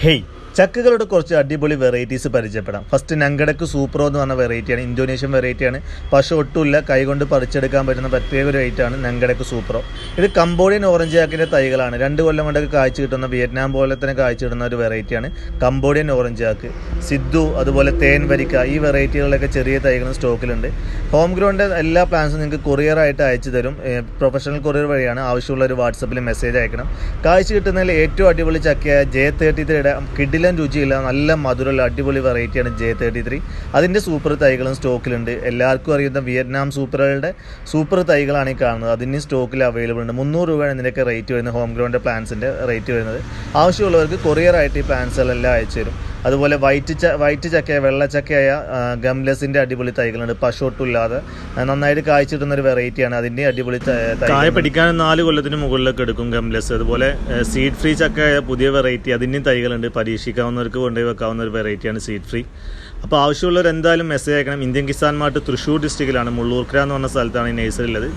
Hey ചക്കകളുടെ കുറച്ച് അടിപൊളി varieties പരിചയപ്പെടാം. ഫസ്റ്റ് നങ്കടക്ക് സൂപ്പറോ എന്ന് പറഞ്ഞ വെറൈറ്റിയാണ് ഇന്തോനേഷ്യൻ വെറൈറ്റിയാണ് പക്ഷെ ഒട്ടുമില്ല. കൈകൊണ്ട് പറിച്ചെടുക്കാൻ പറ്റുന്ന പ്രത്യേക ഒരു ഐറ്റാണ് നങ്കടക്ക് സൂപ്പറോ ഇത് കംബോഡിയൻ ഓറഞ്ച് ചാക്കിന്റെ തൈകളാണ്. രണ്ട് കൊല്ലം കൊണ്ടൊക്കെ കാഴ്ച കിട്ടുന്ന വിയറ്റ്നാം പോലെ തന്നെ കാഴ്ച കിട്ടുന്ന ഒരു വെറൈറ്റിയാണ് കംബോഡിയൻ ഓറഞ്ച് ചാക്ക് സിദ്ധു അതുപോലെ തേൻ വരിക്ക ഈ വെറൈറ്റികളിലൊക്കെ ചെറിയ തൈകളും സ്റ്റോക്കിലുണ്ട് ഹോം ഗ്രൗണ്ട് എല്ലാ പ്ലാൻസും നിങ്ങൾക്ക് കൊറിയറായിട്ട് അയച്ചു തരും. പ്രൊഫഷണൽ കൊറിയർ വഴിയാണ് ആവശ്യമുള്ള ഒരു വാട്സപ്പിൽ മെസ്സേജ് അയക്കണം. കാഴ്ച കിട്ടുന്നതിൽ ഏറ്റവും അടിപൊളി ചക്കയായ ജെ തേർട്ടി ത്രീയുടെ കിടിലൻ രുചിയില്ല നല്ല മധുരമുള്ള അടിപൊളി വെറൈറ്റിയാണ് ജെ തേർട്ടി ത്രീ അതിന്റെ സൂപ്പർ തൈകളും സ്റ്റോക്കിലുണ്ട് എല്ലാവർക്കും അറിയുന്ന വിയറ്റ്നാം സൂപ്പറുകളുടെ സൂപ്പർ തൈകളാണ് ഈ കാണുന്നത്. അതിന് സ്റ്റോക്കിൽ അവൈലബിൾ ഉണ്ട്. മുന്നൂറ് രൂപയാണ് ഇതിന്റെയൊക്കെ റേറ്റ് വരുന്നത്. ഹോം ഗ്രൗണ്ട് പ്ലാൻസിന്റെ റേറ്റ് വരുന്നത്. ആവശ്യമുള്ളവർക്ക് കൊറിയറായിട്ട് ഈ പ്ലാൻസുകളെല്ലാം അയച്ചു തരും അതുപോലെ വൈറ്റ് ച വൈറ്റ് ചക്കയ വെള്ള ചക്കയായ ഗംലെസിന്റെ അടിപൊളി തൈകളുണ്ട്. പശുട്ടില്ലാതെ. നന്നായിട്ട് കായ്ച്ചു കിട്ടുന്ന ഒരു വെറൈറ്റിയാണ് അതിന്റെ അടിപൊളി കായ പിടിക്കാൻ നാല് കൊല്ലത്തിന് മുകളിലൊക്കെ എടുക്കും ഗംലസ്. അതുപോലെ സീഡ് ഫ്രീ ചക്കയായ പുതിയ വെറൈറ്റി അതിന്റെയും തൈകളുണ്ട്. പരീക്ഷിക്കാവുന്നവർക്ക് കൊണ്ടുപോയി വെക്കാവുന്ന ഒരു വെറൈറ്റിയാണ് സീഡ് ഫ്രീ അപ്പോൾ ആവശ്യമുള്ളവർ എന്തായാലും മെസ്സേജ് അയക്കണം. ഇന്ത്യൻ കിസാൻ മാർട്ട് തൃശ്ശൂർ ഡിസ്ട്രിക്റ്റിലാണ് മുള്ളൂർക്കര എന്ന് പറഞ്ഞ സ്ഥലത്താണ് ഈ നഴ്സറി ഉള്ളത്.